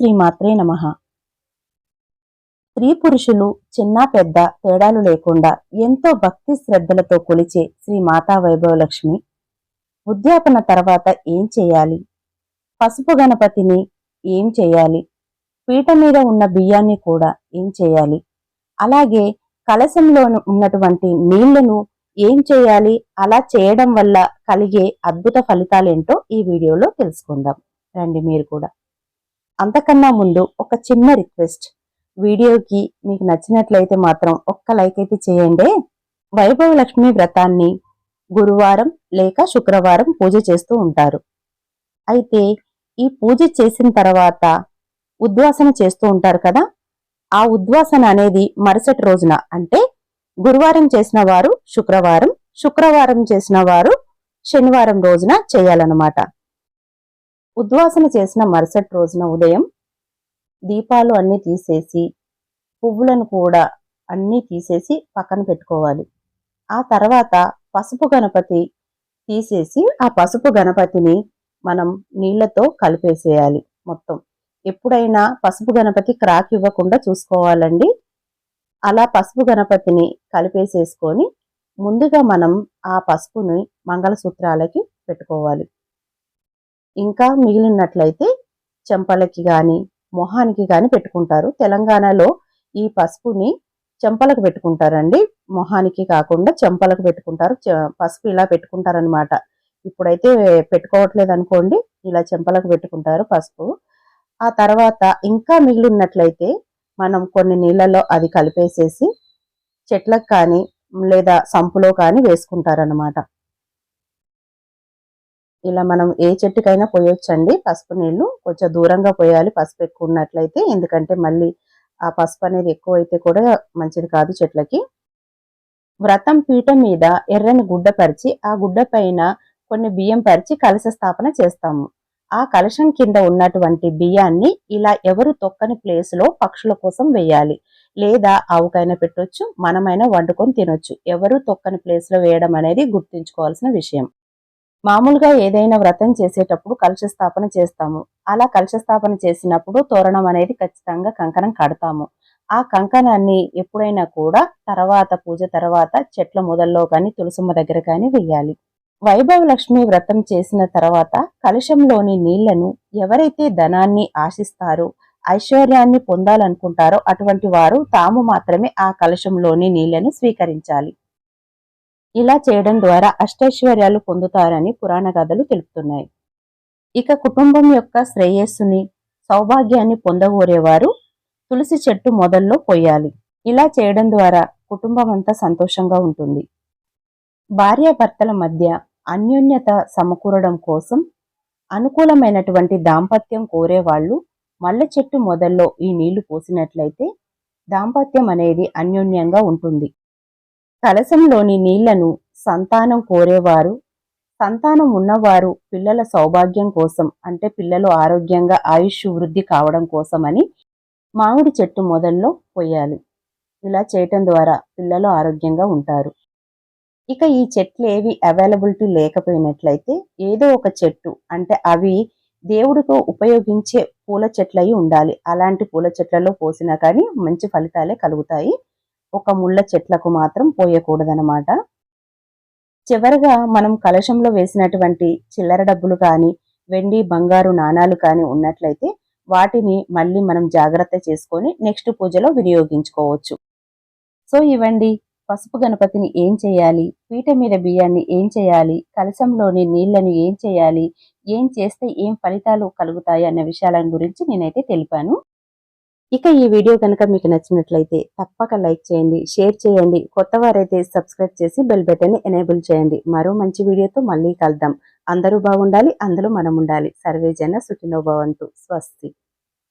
శ్రీమాత్రే నమ. స్త్రీ పురుషులు చిన్న పెద్ద తేడాలు లేకుండా ఎంతో భక్తి శ్రద్ధలతో కొలిచే శ్రీ మాతా వైభవలక్ష్మి. ఉద్యాపన తర్వాత ఏం చేయాలి? పసుపు గణపతిని ఏం చేయాలి? పీట మీద ఉన్న బియ్యాన్ని కూడా ఏం చేయాలి? అలాగే కలశంలో ఉన్నటువంటి నీళ్ళను ఏం చేయాలి? అలా చేయడం వల్ల కలిగే అద్భుత ఫలితాలేంటో ఈ వీడియోలో తెలుసుకుందాం. రండి మీరు కూడా. అంతకన్నా ముందు ఒక చిన్న రిక్వెస్ట్. వీడియోకి మీకు నచ్చినట్లయితే మాత్రం ఒక్క లైక్ అయితే చేయండి. వైభవ లక్ష్మి వ్రతాన్ని గురువారం లేక శుక్రవారం పూజ చేస్తూ ఉంటారు. అయితే ఈ పూజ చేసిన తర్వాత ఉద్వాసన చేస్తూ ఉంటారు కదా? ఆ ఉద్వాసన అనేది మరుసటి రోజున అంటే గురువారం చేసిన వారు శుక్రవారం శుక్రవారం చేసిన వారు శనివారం రోజున చేయాలన్నమాట. ఉద్వాసన చేసిన మరుసటి రోజున ఉదయం దీపాలు అన్నీ తీసేసి పువ్వులను కూడా అన్నీ తీసేసి పక్కన పెట్టుకోవాలి. ఆ తర్వాత పసుపు గణపతి తీసేసి ఆ పసుపు గణపతిని మనం నీళ్ళతో కలిపేసేయాలి మొత్తం. ఎప్పుడైనా పసుపు గణపతి క్రాక్ ఇవ్వకుండా చూసుకోవాలండి. అలా పసుపు గణపతిని కలిపేసేసుకొని ముందుగా మనం ఆ పసుపుని మంగళసూత్రాలకి పెట్టుకోవాలి. ఇంకా మిగిలినట్లయితే చెంపలకి కానీ మొహానికి కానీ పెట్టుకుంటారు. తెలంగాణలో ఈ పసుపుని చెంపలకు పెట్టుకుంటారండి. మొహానికి కాకుండా చెంపలకు పెట్టుకుంటారు. పసుపు ఇలా పెట్టుకుంటారనమాట ఇప్పుడైతే పెట్టుకోవట్లేదు అనుకోండి ఇలా చెంపలకు పెట్టుకుంటారు పసుపు. ఆ తర్వాత ఇంకా మిగిలినట్లయితే మనం కొన్ని నీళ్ళలో అది కలిపేసేసి చెట్లకు కానీ లేదా సంపులో కానీ వేసుకుంటారనమాట ఇలా మనం ఏ చెట్టుకైనా పోయొచ్చండి. పసుపు నీళ్ళు కొంచెం దూరంగా పోయాలి. పసుపు ఎక్కువ ఉన్నట్లయితే. ఎందుకంటే మళ్ళీ ఆ పసుపు అనేది ఎక్కువ అయితే కూడా మంచిది కాదు చెట్లకి. వ్రతం పీఠం మీద ఎర్రని గుడ్డ పరిచి ఆ గుడ్డ పైన కొన్ని బియ్యం పరిచి కలశ స్థాపన చేస్తాము. ఆ కలశం కింద ఉన్నటువంటి బియ్యాన్ని ఇలా ఎవరు తొక్కని ప్లేస్లో పక్షుల కోసం వేయాలి. లేదా ఆవుకైనా పెట్టొచ్చు మనమైనా వండుకొని తినొచ్చు. ఎవరు తొక్కని ప్లేస్లో వేయడం అనేది గుర్తుంచుకోవాల్సిన విషయం. మామూలుగా ఏదైనా వ్రతం చేసేటప్పుడు కలుష స్థాపన చేస్తాము. అలా కలుష స్థాపన చేసినప్పుడు తోరణం అనేది ఖచ్చితంగా కంకణం కడతాము. ఆ కంకణాన్ని ఎప్పుడైనా కూడా తర్వాత పూజ తర్వాత చెట్ల మొదల్లో కానీ తులసమ్మ దగ్గర కానీ వెయ్యాలి. వైభవ లక్ష్మి వ్రతం చేసిన తర్వాత కలుషంలోని నీళ్ళను ఎవరైతే ధనాన్ని ఆశిస్తారో ఐశ్వర్యాన్ని పొందాలనుకుంటారో అటువంటి వారు తాము మాత్రమే ఆ కలుషంలోని నీళ్ళను స్వీకరించాలి. ఇలా చేయడం ద్వారా అష్టైశ్వర్యాలు పొందుతారని పురాణ కథలు తెలుపుతున్నాయి. ఇక కుటుంబం యొక్క శ్రేయస్సుని సౌభాగ్యాన్ని పొందగోరేవారు తులసి చెట్టు మొదల్లో పోయాలి. ఇలా చేయడం ద్వారా కుటుంబం అంతా సంతోషంగా ఉంటుంది. భార్యాభర్తల మధ్య అన్యోన్యత సమకూరడం కోసం అనుకూలమైనటువంటి దాంపత్యం కోరేవాళ్ళు మల్లె చెట్టు మొదల్లో ఈ నీళ్ళు పోసినట్లయితే దాంపత్యం అనేది అన్యోన్యంగా ఉంటుంది. కలశంలోని నీళ్ళను సంతానం కోరేవారు. సంతానం ఉన్నవారు పిల్లల సౌభాగ్యం కోసం అంటే పిల్లలు ఆరోగ్యంగా ఆయుష్ వృద్ధి కావడం కోసమని మామిడి చెట్టు మొదల్లో పోయాలి ఇలా చేయటం ద్వారా పిల్లలు ఆరోగ్యంగా ఉంటారు. ఇక ఈ చెట్లు ఏవి అవైలబిలిటీ లేకపోయినట్లయితే ఏదో ఒక చెట్టు అంటే అవి దేవుడితో ఉపయోగించే పూల చెట్లయి ఉండాలి. అలాంటి పూల చెట్లలో పోసినా కానీ మంచి ఫలితాలే కలుగుతాయి. ఒక ముళ్ళ చెట్లకు మాత్రం పోయకూడదనమాట చివరగా మనం కలశంలో వేసినటువంటి చిల్లర డబ్బులు కానీ వెండి బంగారు నాణాలు కానీ ఉన్నట్లయితే వాటిని మళ్ళీ మనం జాగ్రత్త చేసుకొని నెక్స్ట్ పూజలో వినియోగించుకోవచ్చు. సో ఇవ్వండి పసుపు గణపతిని ఏం చేయాలి? పీట మీద బియ్యాన్ని ఏం చేయాలి? కలశంలోని నీళ్ళను ఏం చేయాలి? ఏం చేస్తే ఏం ఫలితాలు కలుగుతాయి అన్న విషయాల గురించి నేనైతే తెలిపాను. ఇక ఈ వీడియో కనుక మీకు నచ్చినట్లయితే తప్పక లైక్ చేయండి షేర్ చేయండి కొత్త వారైతే సబ్స్క్రైబ్ చేసి బెల్ బటన్ ఎనేబుల్ చేయండి. మరో మంచి వీడియోతో మళ్ళీ కలుద్దాం. అందరూ బాగుండాలి అందులో మనం ఉండాలి సర్వేజన సుఖినో భవంతు. స్వస్తి.